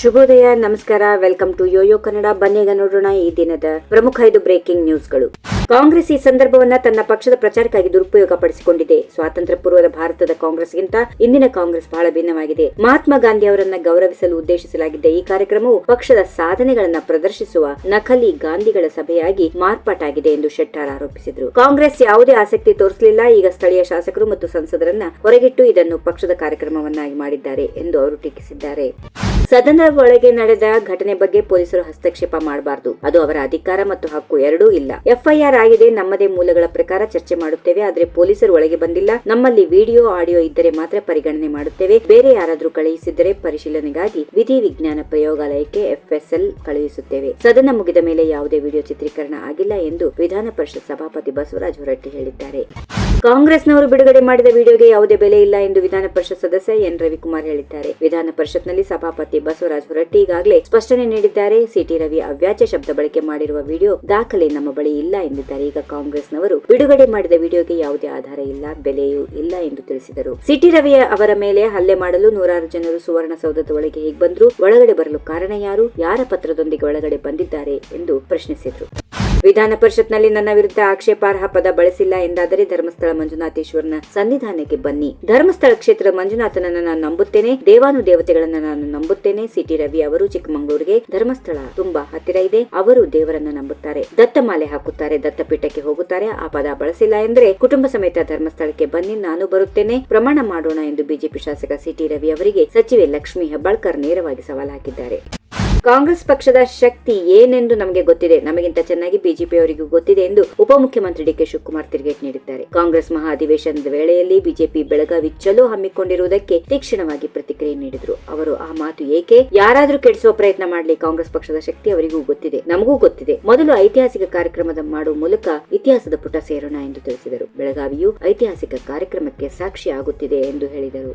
ಶುಭೋದಯ, ನಮಸ್ಕಾರ, welcome to Yoyo Kannada. ಬನ್ನಿಗ ನೋಡೋಣ ಈ ದಿನದ ಪ್ರಮುಖ ಐದು ಬ್ರೇಕಿಂಗ್ ನ್ಯೂಸ್ಗಳು. ಕಾಂಗ್ರೆಸ್ ಈ ಸಂದರ್ಭವನ್ನ ತನ್ನ ಪಕ್ಷದ ಪ್ರಚಾರಕ್ಕಾಗಿ ದುರುಪಯೋಗ ಪಡಿಸಿಕೊಂಡಿದೆ ಸ್ವಾತಂತ್ರ್ಯ ಪೂರ್ವದ ಭಾರತದ ಕಾಂಗ್ರೆಸ್ಗಿಂತ ಇಂದಿನ ಕಾಂಗ್ರೆಸ್ ಬಹಳ ಭಿನ್ನವಾಗಿದೆ. ಮಹಾತ್ಮ ಗಾಂಧಿ ಅವರನ್ನ ಗೌರವಿಸಲು ಉದ್ದೇಶಿಸಲಾಗಿದ್ದ ಈ ಕಾರ್ಯಕ್ರಮವು ಪಕ್ಷದ ಸಾಧನೆಗಳನ್ನ ಪ್ರದರ್ಶಿಸುವ ನಕಲಿ ಗಾಂಧಿಗಳ ಸಭೆಯಾಗಿ ಮಾರ್ಪಾಟಾಗಿದೆ ಎಂದು ಶೆಟ್ಟಾರ್ ಆರೋಪಿಸಿದರು. ಕಾಂಗ್ರೆಸ್ ಯಾವುದೇ ಆಸಕ್ತಿ ತೋರಿಸಲಿಲ್ಲ. ಈಗ ಸ್ಥಳೀಯ ಶಾಸಕರು ಮತ್ತು ಸಂಸದರನ್ನ ಹೊರಗಿಟ್ಟು ಇದನ್ನು ಪಕ್ಷದ ಕಾರ್ಯಕ್ರಮವನ್ನಾಗಿ ಮಾಡಿದ್ದಾರೆ ಎಂದು ಅವರು ಟೀಕಿಸಿದ್ದಾರೆ. ಸದನದ ಒಳಗೆ ನಡೆದ ಘಟನೆ ಬಗ್ಗೆ ಪೊಲೀಸರು ಹಸ್ತಕ್ಷೇಪ ಮಾಡಬಾರದು. ಅದು ಅವರ ಅಧಿಕಾರ ಮತ್ತು ಹಕ್ಕು ಎರಡೂ ಇಲ್ಲ. ಎಫ್ಐಆರ್ ಆಗಿದೆ, ನಮ್ಮದೇ ಮೂಲಗಳ ಪ್ರಕಾರ ಚರ್ಚೆ ಮಾಡುತ್ತೇವೆ, ಆದರೆ ಪೊಲೀಸರು ಒಳಗೆ ಬಂದಿಲ್ಲ. ನಮ್ಮಲ್ಲಿ ವಿಡಿಯೋ, ಆಡಿಯೋ ಇದ್ದರೆ ಮಾತ್ರ ಪರಿಗಣನೆ ಮಾಡುತ್ತೇವೆ. ಬೇರೆ ಯಾರಾದರೂ ಕಳುಹಿಸಿದ್ದರೆ ಪರಿಶೀಲನೆಗಾಗಿ ವಿಧಿ ವಿಜ್ಞಾನ ಪ್ರಯೋಗಾಲಯಕ್ಕೆ ಎಫ್ಎಸ್ಎಲ್ ಕಳುಹಿಸುತ್ತೇವೆ. ಸದನ ಮುಗಿದ ಮೇಲೆ ಯಾವುದೇ ವಿಡಿಯೋ ಚಿತ್ರೀಕರಣ ಆಗಿಲ್ಲ ಎಂದು ವಿಧಾನ ಪರಿಷತ್ ಸಭಾಪತಿ ಬಸವರಾಜ ಹೊರಟ್ಟಿ ಹೇಳಿದ್ದಾರೆ. ಕಾಂಗ್ರೆಸ್ನವರು ಬಿಡುಗಡೆ ಮಾಡಿದ ವಿಡಿಯೋಗೆ ಯಾವುದೇ ಬೆಲೆ ಇಲ್ಲ ಎಂದು ವಿಧಾನ ಪರಿಷತ್ ಸದಸ್ಯ ಎನ್ ರವಿಕುಮಾರ್ ಹೇಳಿದ್ದಾರೆ. ವಿಧಾನ ಪರಿಷತ್ನಲ್ಲಿ ಸಭಾಪತಿ ಬಸವರಾಜ ಹೊರಟ್ಟಿ ಈಗಾಗಲೇ ಸ್ಪಷ್ಟನೆ ನೀಡಿದ್ದಾರೆ. ಸಿಟಿ ರವಿ ಅವ್ಯಾಜ್ಯ ಶಬ್ದ ಬಳಕೆ ಮಾಡಿರುವ ವಿಡಿಯೋ ದಾಖಲೆ ನಮ್ಮ ಬಳಿ ಇಲ್ಲ ಎಂದಿದ್ದಾರೆ. ಈಗ ಕಾಂಗ್ರೆಸ್ನವರು ಬಿಡುಗಡೆ ಮಾಡಿದ ವಿಡಿಯೋಗೆ ಯಾವುದೇ ಆಧಾರ ಇಲ್ಲ, ಬೆಲೆಯೂ ಇಲ್ಲ ಎಂದು ತಿಳಿಸಿದರು. ಸಿಟಿ ರವಿ ಅವರ ಮೇಲೆ ಹಲ್ಲೆ ಮಾಡಲು ನೂರಾರು ಜನರು ಸುವರ್ಣಸೌಧದ ಒಳಗೆ ಹೇಗೆ ಬಂದ್ರು, ಒಳಗಡೆ ಬರಲು ಕಾರಣ ಯಾರು, ಯಾರ ಪತ್ರದೊಂದಿಗೆ ಒಳಗಡೆ ಬಂದಿದ್ದಾರೆ ಎಂದು ಪ್ರಶ್ನಿಸಿದರು. ವಿಧಾನ ಪರಿಷತ್ನಲ್ಲಿ ನನ್ನ ವಿರುದ್ಧ ಆಕ್ಷೇಪಾರ್ಹ ಪದ ಬಳಸಿಲ್ಲ ಎಂದಾದರೆ ಧರ್ಮಸ್ಥಳ ಮಂಜುನಾಥೇಶ್ವರನ ಸನ್ನಿಧಾನಕ್ಕೆ ಬನ್ನಿ. ಧರ್ಮಸ್ಥಳ ಕ್ಷೇತ್ರ ಮಂಜುನಾಥನನ್ನ ನಾನು ನಂಬುತ್ತೇನೆ. ದೇವಾನು ದೇವತೆಗಳನ್ನು ನಾನು ನಂಬುತ್ತೇನೆ. ಸಿಟಿ ರವಿ ಅವರು ಚಿಕ್ಕಮಗಳೂರಿಗೆ ಧರ್ಮಸ್ಥಳ ತುಂಬಾ ಹತ್ತಿರ ಇದೆ. ಅವರು ದೇವರನ್ನ ನಂಬುತ್ತಾರೆ. ದತ್ತಮಾಲೆ ಹಾಕುತ್ತಾರೆ. ದತ್ತಪೀಠಕ್ಕೆ ಹೋಗುತ್ತಾರೆ. ಆ ಪದ ಬಳಸಿಲ್ಲ ಎಂದರೆ ಕುಟುಂಬ ಸಮೇತ ಧರ್ಮಸ್ಥಳಕ್ಕೆ ಬನ್ನಿ. ನಾನು ಬರುತ್ತೇನೆ. ಪ್ರಮಾಣ ಮಾಡೋಣ ಎಂದು ಬಿಜೆಪಿ ಶಾಸಕ ಸಿಟಿ ರವಿ ಅವರಿಗೆ ಸಚಿವೆ ಲಕ್ಷ್ಮೀ ಹೆಬ್ಬಾಳ್ಕರ್ ನೇರವಾಗಿ ಸವಾಲ್ ಹಾಕಿದ್ದಾರೆ ಕಾಂಗ್ರೆಸ್ ಪಕ್ಷದ ಶಕ್ತಿ ಏನೆಂದು ನಮಗೆ ಗೊತ್ತಿದೆ. ನಮಗಿಂತ ಚೆನ್ನಾಗಿ ಬಿಜೆಪಿ ಅವರಿಗೂ ಗೊತ್ತಿದೆ ಎಂದು ಉಪಮುಖ್ಯಮಂತ್ರಿ ಡಿಕೆ ಶಿವಕುಮಾರ್ ತಿರುಗೇಟ್ ನೀಡಿದ್ದಾರೆ. ಕಾಂಗ್ರೆಸ್ ಮಹಾ ಅಧಿವೇಶನದ ವೇಳೆಯಲ್ಲಿ ಬಿಜೆಪಿ ಬೆಳಗಾವಿ ಚಲೋ ಹಮ್ಮಿಕೊಂಡಿರುವುದಕ್ಕೆ ತೀಕ್ಷ್ಣವಾಗಿ ಪ್ರತಿಕ್ರಿಯೆ ನೀಡಿದರು. ಅವರು ಆ ಮಾತು ಏಕೆ? ಯಾರಾದರೂ ಕೆಡಿಸುವ ಪ್ರಯತ್ನ ಮಾಡಲಿ, ಕಾಂಗ್ರೆಸ್ ಪಕ್ಷದ ಶಕ್ತಿ ಅವರಿಗೂ ಗೊತ್ತಿದೆ. ನಮಗೂ ಗೊತ್ತಿದೆ. ಮೊದಲು ಐತಿಹಾಸಿಕ ಕಾರ್ಯಕ್ರಮದ ಮಾಡುವ ಮೂಲಕ ಇತಿಹಾಸದ ಪುಟ ಸೇರೋಣ ಎಂದು ತಿಳಿಸಿದರು. ಬೆಳಗಾವಿಯು ಐತಿಹಾಸಿಕ ಕಾರ್ಯಕ್ರಮಕ್ಕೆ ಸಾಕ್ಷಿ ಆಗುತ್ತಿದೆ ಎಂದು ಹೇಳಿದರು.